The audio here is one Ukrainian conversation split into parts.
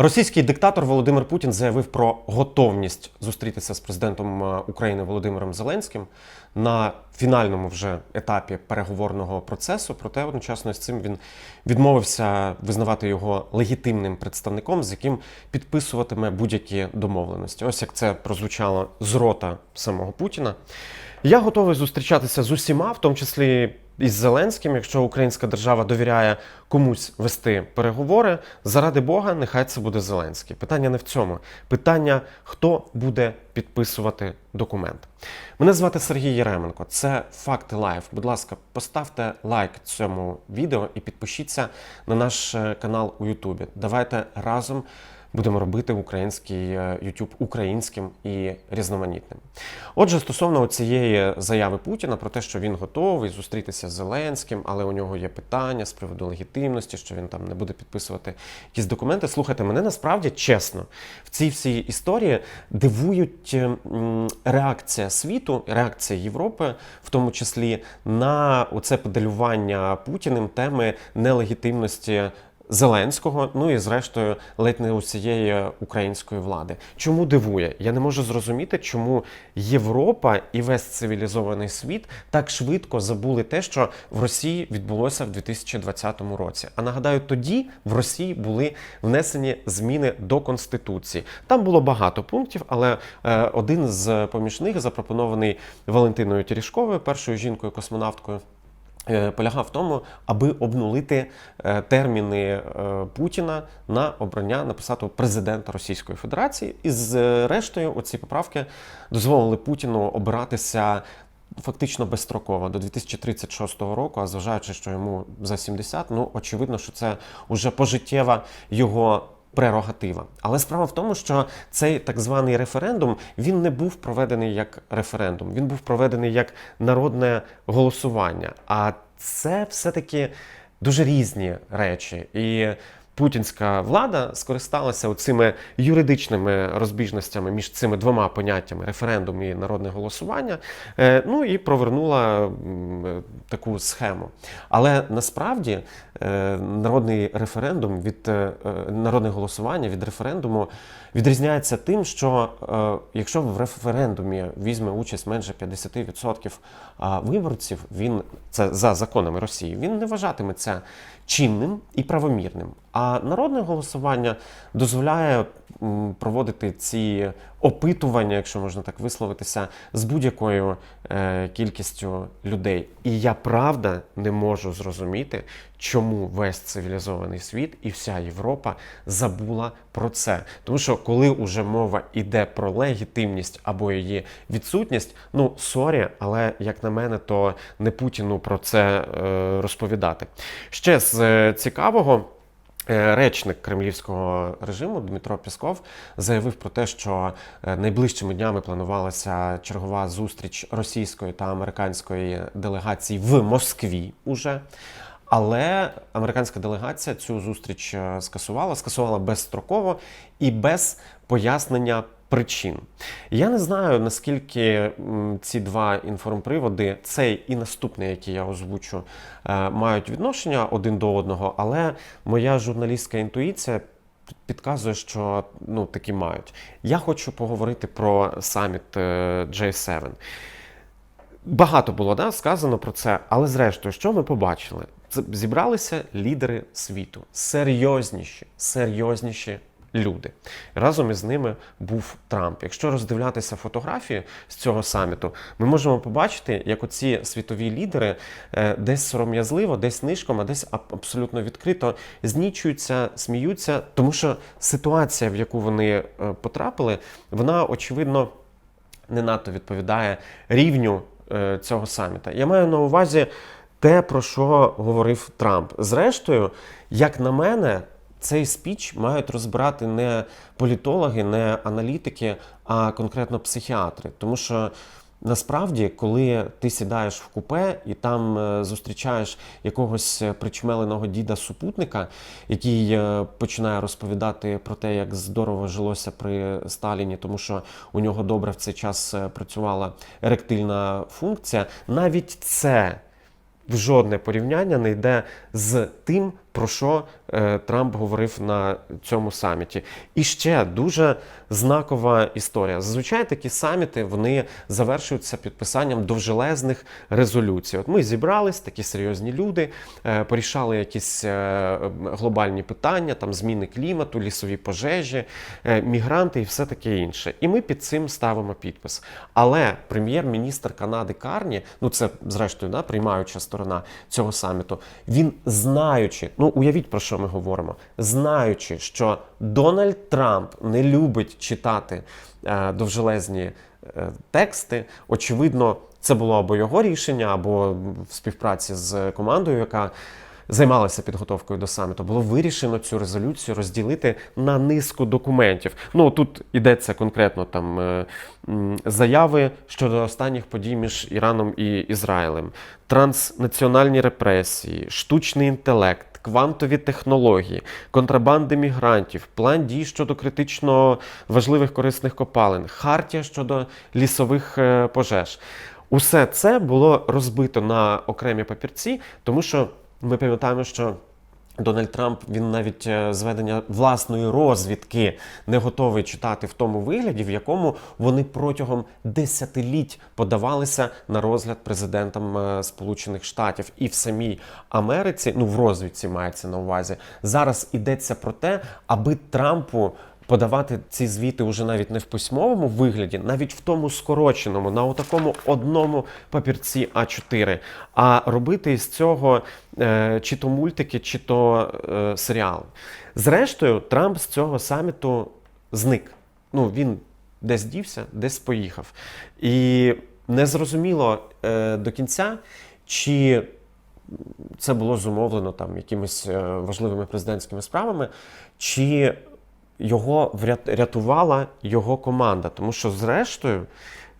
Російський диктатор Володимир Путін заявив про готовність зустрітися з президентом е, України Володимиром Зеленським на фінальному вже етапі переговорного процесу. Проте одночасно з цим він відмовився визнавати його легітимним представником, з яким підписуватиме будь-які домовленості. Ось як це прозвучало з рота самого Путіна. Я готовий зустрічатися з усіма, в тому числі із Зеленським, якщо українська держава довіряє комусь вести переговори. Заради Бога, нехай це буде Зеленський. Питання не в цьому. Питання, хто буде підписувати документ. Мене звати Сергій Єременко. Це Факти Лайф. Будь ласка, поставте лайк цьому відео і підпишіться на наш е, канал у Ютубі. Давайте разом будемо робити український е, YouTube українським і різноманітним. Отже, стосовно цієї заяви Путіна про те, що він готовий зустрітися з Зеленським, але у нього є питання з приводу легітимності, що він там не буде підписувати якісь документи. Слухайте, мене насправді чесно в цій всій історії дивують реакція світу, реакція Європи, в тому числі на оце педалювання Путіним теми нелегітимності. Зеленського, ну і зрештою ледь не усієї української влади. Чому дивує? Я не можу зрозуміти, чому Європа і весь цивілізований світ так швидко забули те, що в Росії відбулося в 2020 році. А нагадаю, тоді в Росії були внесені зміни до конституції. Там було багато пунктів, але е, один з поміж них запропонований Валентиною Тірішковою, першою жінкою-космонавткою. Е, полягав в тому, аби обнулити е, терміни е, Путіна на обрання на посаду президента Російської Федерації. І зрештою, оці поправки дозволили Путіну обиратися. Фактично безстроково до 2036 року, а зважаючи, що йому за 70, ну очевидно, що це вже пожиттєва його прерогатива. Але справа в тому, що цей так званий референдум він не був проведений як референдум, він був проведений як народне голосування. А це все-таки дуже різні речі. І путінська влада скористалася цими юридичними розбіжностями між цими двома поняттями референдум і народне голосування. е, Ну і провернула таку схему. Але насправді е, народний референдум від е, е, народне голосування від референдуму відрізняється тим, що е, якщо в референдумі візьме участь менше 50% виборців, він це за законами Росії, він не вважатиметься чинним і правомірним. А народне голосування дозволяє проводити ці опитування, якщо можна так висловитися, з будь-якою е, кількістю людей. І я правда не можу зрозуміти, чому весь цивілізований світ і вся Європа забула про це. Тому що коли уже мова йде про легітимність або її відсутність, ну сорі, але як на мене, то не Путіну про це е, розповідати. Ще з е, цікавого. Е, Речник кремлівського режиму Дмитро Пісков заявив про те, що е, найближчими днями планувалася чергова зустріч російської та американської делегації в Москві уже. Але американська делегація цю зустріч е, скасувала, скасувала безстроково і без пояснення причин. Я не знаю, наскільки ці два інформприводи, цей і наступний, який я озвучу, е, мають відношення один до одного, але моя журналістська інтуїція підказує, що ну такі мають. Я хочу поговорити про саміт е, J7. Багато було да, сказано про це, але зрештою, що ми побачили? Це зібралися лідери світу, серйозніші, серйозніші люди. Разом із ними був Трамп. Якщо роздивлятися фотографії з цього саміту, ми можемо побачити, як оці світові лідери е, десь сором'язливо, десь нишком, а десь абсолютно відкрито знічуються, сміються, тому що ситуація, в яку вони е, потрапили, вона очевидно не надто відповідає рівню е, цього саміта. Я маю на увазі те, про що говорив Трамп. Зрештою, як на мене, цей спіч мають розбирати не політологи, не аналітики, а конкретно психіатри. Тому що насправді, коли ти сідаєш в купе і там е, зустрічаєш якогось е, причмеленого діда-супутника, який е, починає розповідати про те, як здорово жилося при Сталіні, тому що у нього добре в цей час працювала еректильна функція, навіть це в жодне порівняння не йде з тим, про що е, Трамп говорив на цьому саміті. І ще дуже знакова історія. Зазвичай такі саміти вони завершуються підписанням довжелезних резолюцій. От ми зібрались, такі серйозні люди, е, порішали якісь е, глобальні питання, там зміни клімату, лісові пожежі, мігранти і все таке інше. І ми під цим ставимо підпис. Але прем'єр-міністр Канади Карні, ну це зрештою да, приймаюча сторона цього саміту, він знаючи, ну уявіть про що ми говоримо, знаючи, що Дональд Трамп не любить читати е, довжелезні е, тексти, очевидно, це було або його рішення, або в співпраці з командою, яка займалася підготовкою до саміту, було вирішено цю резолюцію розділити на низку документів. Ну тут йдеться конкретно там е, заяви щодо останніх подій між Іраном і Ізраїлем, транснаціональні репресії, штучний інтелект. Квантові технології, контрабанди мігрантів, план дій щодо критично важливих корисних копалин, хартія щодо лісових е, пожеж. Усе це було розбито на окремі папірці, тому що ми пам'ятаємо, що Дональд Трамп він навіть е, зведення власної розвідки не готовий читати в тому вигляді, в якому вони протягом десятиліть подавалися на розгляд президентом е, Сполучених Штатів і в самій Америці, ну в розвідці мається на увазі. Зараз йдеться про те, аби Трампу. Подавати ці звіти вже навіть не в письмовому вигляді, навіть в тому скороченому, на такому одному папірці А4, а робити із цього е, чи то мультики, чи то е, серіали. Зрештою, Трамп з цього саміту зник. Ну, він десь дівся, десь поїхав. І незрозуміло е, до кінця, чи це було зумовлено там якимись е, важливими президентськими справами, чи його врят- рятувала його команда, тому що, зрештою,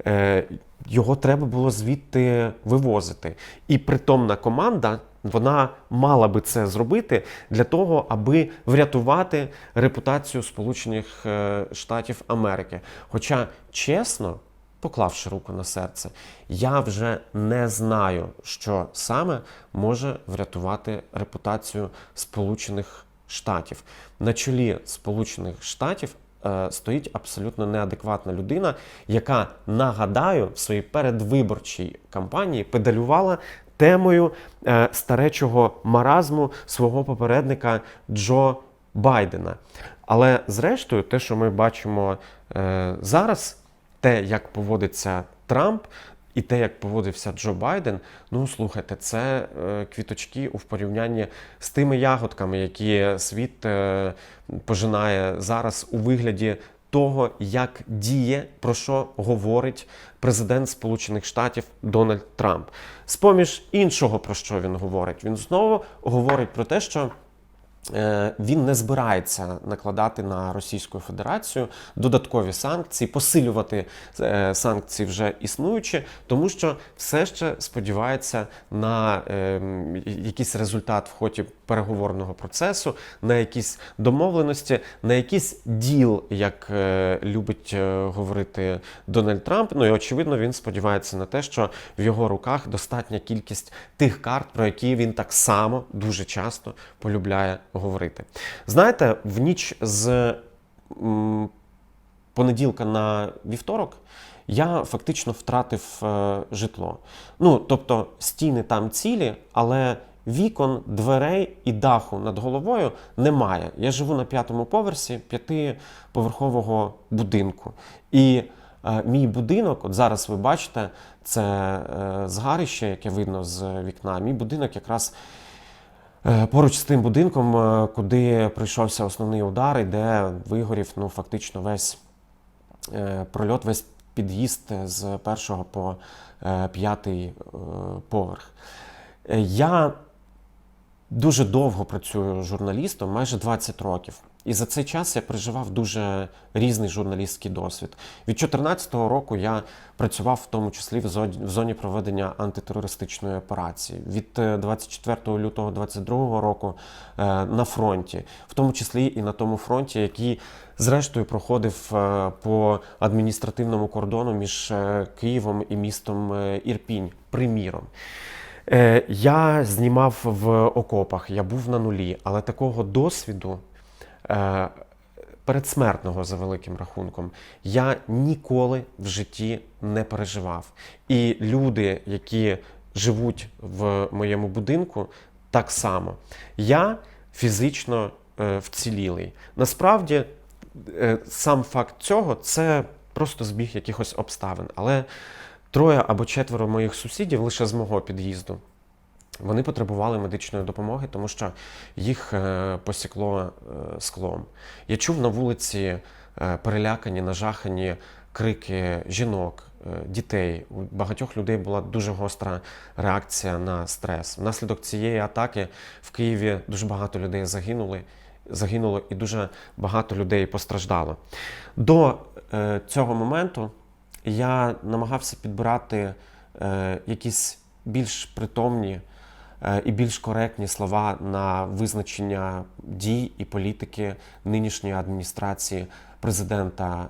е, його треба було звідти вивозити. І притомна команда. Вона мала би це зробити для того, аби врятувати репутацію Сполучених е, Штатів Америки. Хоча, чесно, поклавши руку на серце, я вже не знаю, що саме може врятувати репутацію Сполучених Штатів. На чолі Сполучених Штатів е, стоїть абсолютно неадекватна людина, яка нагадаю в своїй передвиборчій кампанії педалювала темою е, старечого маразму свого попередника Джо Байдена. Але зрештою, те, що ми бачимо е, зараз, те, як поводиться Трамп. І те, як поводився Джо Байден, ну слухайте, це е, квіточки у порівнянні з тими ягодками, які світ е, пожинає зараз у вигляді того, як діє, про що говорить президент Сполучених Штатів Дональд Трамп. З-поміж іншого, про що він говорить, він знову говорить про те, що. Е, Він не збирається накладати на Російську Федерацію додаткові санкції, посилювати е, санкції вже існуючі, тому що все ще сподівається на е, якийсь результат в ході переговорного процесу, на якісь домовленості, на якийсь діл, як е, любить е, говорити Дональд Трамп. Ну і очевидно, він сподівається на те, що в його руках достатня кількість тих карт, про які він так само дуже часто полюбляє говорити. Знаєте, в ніч з м, понеділка на вівторок. Я фактично втратив е, житло. Ну, тобто стіни там цілі, але вікон, дверей і даху над головою немає. Я живу на п'ятому поверсі п'ятиповерхового будинку. І е, мій будинок, от зараз ви бачите, це е, згарище, яке видно з вікна. Мій будинок якраз Е, Поруч з тим будинком, е, куди прийшовся основний удар, і де вигорів ну, фактично весь е, прольот, весь під'їзд з першого по п'ятий поверх. Я дуже довго працюю журналістом, майже 20 років. І за цей час я переживав дуже різний журналістський досвід. Від 2014 року я працював в тому числі в зоні, проведення антитерористичної операції. Від е, 24 лютого 2022 року е, на фронті, в тому числі і на тому фронті, який зрештою проходив е, по адміністративному кордону між е, Києвом і містом е, Ірпінь, приміром. Е, я знімав в окопах, я був на нулі, але такого досвіду е, передсмертного за великим рахунком я ніколи в житті не переживав. І люди, які живуть в моєму будинку, так само. Я фізично е, вцілілий. Насправді, е, сам факт цього це просто збіг якихось обставин. Але троє або четверо моїх сусідів лише з мого під'їзду. Вони потребували медичної допомоги, тому що їх е, посікло е, склом. Я чув на вулиці е, перелякані, нажахані крики жінок, дітей. У багатьох людей була дуже гостра реакція на стрес. Внаслідок цієї атаки в Києві дуже багато людей загинули. Загинуло і дуже багато людей постраждало. До цього моменту я намагався підбирати е, якісь більш притомні е, і більш коректні слова на визначення дій і політики нинішньої адміністрації президента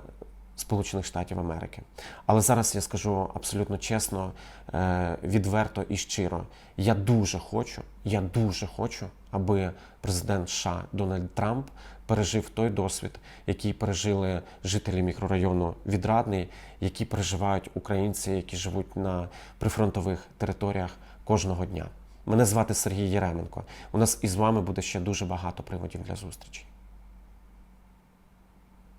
Сполучених Штатів Америки. Але зараз я скажу абсолютно чесно, е, відверто і щиро. Я дуже хочу, я дуже хочу, аби президент США Дональд Трамп пережив той досвід, який пережили жителі мікрорайону Відрадний, які переживають українці, які живуть на прифронтових територіях кожного дня. Мене звати Сергій Єременко. У нас із вами буде ще дуже багато приводів для зустрічі.